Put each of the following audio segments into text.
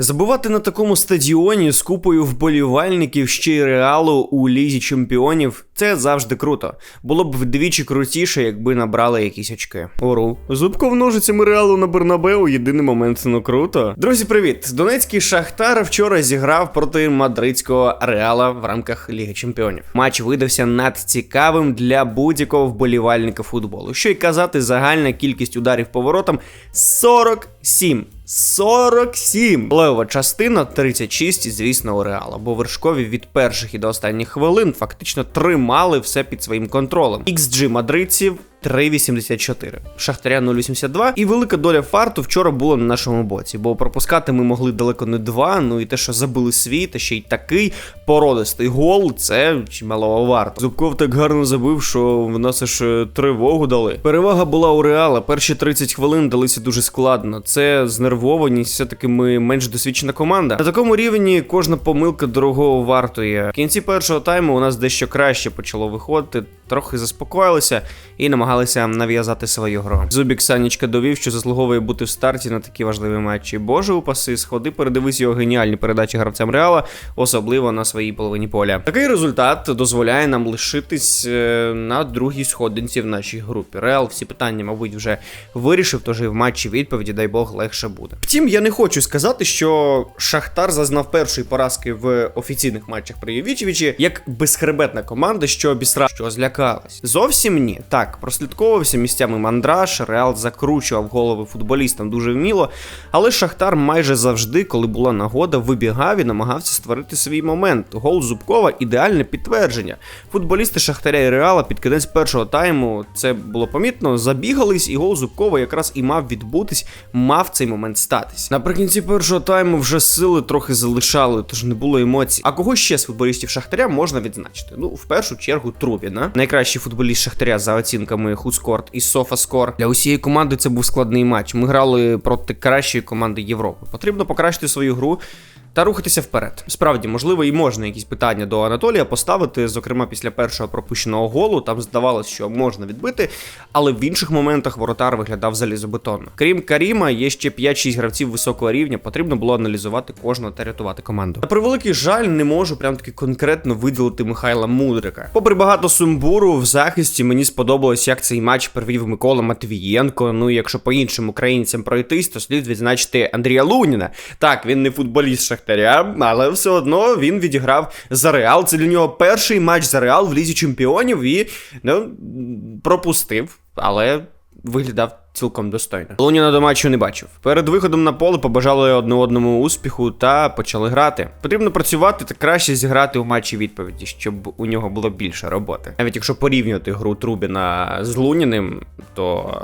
Забувати на такому стадіоні з купою вболівальників ще й реалу у лізі чемпіонів це завжди круто. Було б вдвічі крутіше, якби набрали якісь очки. Ору. Зубков ножицями реалу на Бернабеу єдиний момент, ну круто. Друзі, привіт! Донецький Шахтар вчора зіграв проти мадридського реала в рамках Ліги Чемпіонів. Матч видався надцікавим для будь-якого вболівальника футболу. Що й казати, загальна кількість ударів поворотом 47. 47! Левова частина 36, звісно, у Реала, бо вершкові від перших і до останніх хвилин фактично тримали все під своїм контролем. XG мадридців 3,84, Шахтаря 0,82. І велика доля фарту вчора була на нашому боці, бо пропускати ми могли далеко не два. Ну і те, що забили свій, та ще й такий породистий гол, це чимало варто. Зубков так гарно забив, що в нас аж е, тривогу дали. Перевага була у Реала. Перші 30 хвилин далися дуже складно. Це знервованість, все-таки ми менш досвідчена команда. На такому рівні кожна помилка дорогого вартує. В кінці першого тайму у нас дещо краще почало виходити, трохи заспокоїлися і намагалися нав'язати свою гру. Зубік Санічка довів, що заслуговує бути в старті на такі важливі матчі. Боже упаси, сходи, передивись його геніальні передачі гравцям Реала, особливо на своїй половині поля. Такий результат дозволяє нам лишитись е, на другій сходинці в нашій групі. Реал всі питання, мабуть, вже вирішив, тож і в матчі відповіді, дай Бог, легше буде. Втім, я не хочу сказати, що Шахтар зазнав першої поразки в офіційних матчах при Євічевичі як безхребетна команда, що обісра, що злякалась. Зовсім ні. Так, прослідковувався місцями мандраж, Реал закручував голови футболістам дуже вміло, але Шахтар майже завжди, коли була нагода, вибігав і намагався створити свій момент. Гол Зубкова ідеальне підтвердження. Футболісти Шахтаря і Реала під кінець першого тайму це було помітно, забігались, і гол Зубкова якраз і мав відбутись, мав цей момент статись. Наприкінці першого тайму вже сили трохи залишали, тож не було емоцій. А кого ще з футболістів Шахтаря можна відзначити? Ну, в першу чергу, Трубіна, найкращий футболіст Шахтаря за оцінками Хускорт і Софаскор. Для усієї команди це був складний матч. Ми грали проти кращої команди Європи. Потрібно покращити свою гру. Та рухатися вперед. Справді, можливо, і можна якісь питання до Анатолія поставити. Зокрема, після першого пропущеного голу там здавалося, що можна відбити, але в інших моментах воротар виглядав залізобетонно. Крім Каріма, є ще 5-6 гравців високого рівня. Потрібно було аналізувати кожного та рятувати команду. На превеликий жаль, не можу прям таки конкретно виділити Михайла Мудрика. Попри багато сумбуру в захисті, мені сподобалось, як цей матч провів Микола Матвієнко. Ну якщо по іншим українцям пройтись, то слід відзначити Андрія Луніна. Так, він не футболіст Шахтаря, але все одно він відіграв за Реал. Це для нього перший матч за Реал в лізі чемпіонів і ну, пропустив, але виглядав цілком достойно. Луніна до матчу не бачив. Перед виходом на поле побажали одне одному успіху та почали грати. Потрібно працювати та краще зіграти у матчі відповіді, щоб у нього було більше роботи. Навіть якщо порівнювати гру Трубіна з Луніним, то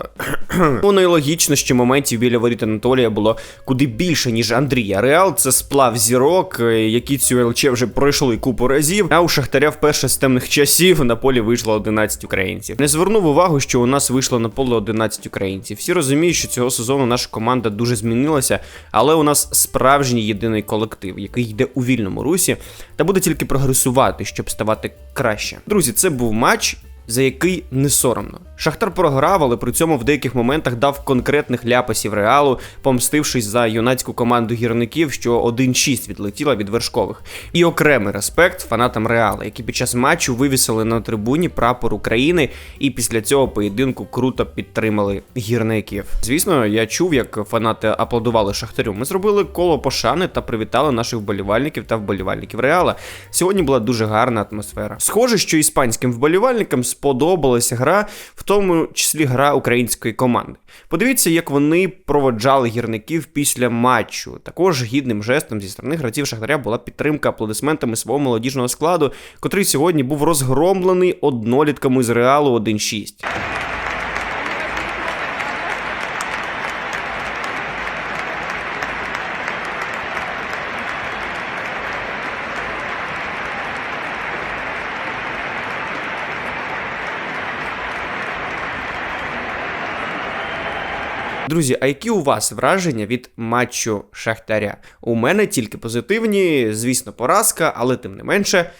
воно і логічно, що моментів біля воріт Анатолія було куди більше, ніж Андрія. Реал це сплав зірок, які цю ЛЧ вже пройшли купу разів. А у Шахтаря вперше з темних часів на полі вийшло 11 українців. Не звернув увагу, що у нас вийшло на поле 11 українців. Всі розуміють, що цього сезону наша команда дуже змінилася, але у нас справжній єдиний колектив, який йде у вільному русі, та буде тільки прогресувати, щоб ставати краще. Друзі, це був матч. За який не соромно. Шахтар програв, але при цьому в деяких моментах дав конкретних ляпасів реалу, помстившись за юнацьку команду гірників, що 1-6 відлетіла від вершкових. І окремий респект фанатам реала, які під час матчу вивісили на трибуні прапор України, і після цього поєдинку круто підтримали гірників. Звісно, я чув, як фанати аплодували Шахтарю. Ми зробили коло пошани та привітали наших вболівальників та вболівальників Реала. Сьогодні була дуже гарна атмосфера. Схоже, що іспанським вболівальникам сподобалася гра, в тому числі гра української команди. Подивіться, як вони проводжали гірників після матчу. Також гідним жестом зі сторони гравців Шахтаря була підтримка аплодисментами свого молодіжного складу, котрий сьогодні був розгромлений однолітками з Реалу 1-6. Друзі, а які у вас враження від матчу Шахтаря? У мене тільки позитивні, звісно, поразка, але тим не менше.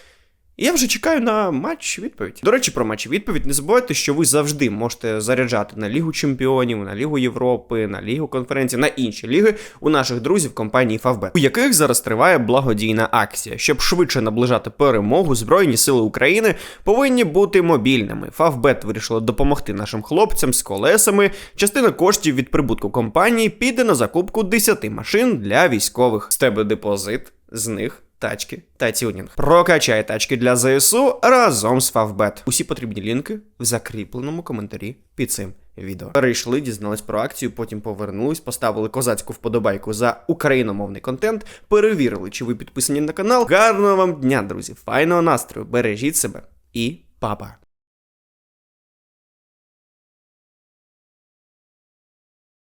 І я вже чекаю на матч відповідь. До речі, про матч відповідь. Не забувайте, що ви завжди можете заряджати на Лігу Чемпіонів, на Лігу Європи, на Лігу конференції, на інші ліги у наших друзів компанії Favbet, у яких зараз триває благодійна акція. Щоб швидше наближати перемогу, Збройні сили України повинні бути мобільними. Favbet вирішила допомогти нашим хлопцям з колесами. Частина коштів від прибутку компанії піде на закупку 10 машин для військових. З тебе депозит, з них тачки та тюнінг. Прокачай тачки для ЗСУ разом з Фавбет. Усі потрібні лінки в закріпленому коментарі під цим відео. Перейшли, дізнались про акцію, потім повернулись, поставили козацьку вподобайку за україномовний контент, перевірили, чи ви підписані на канал. Гарного вам дня, друзі! Файного настрою! Бережіть себе і папа!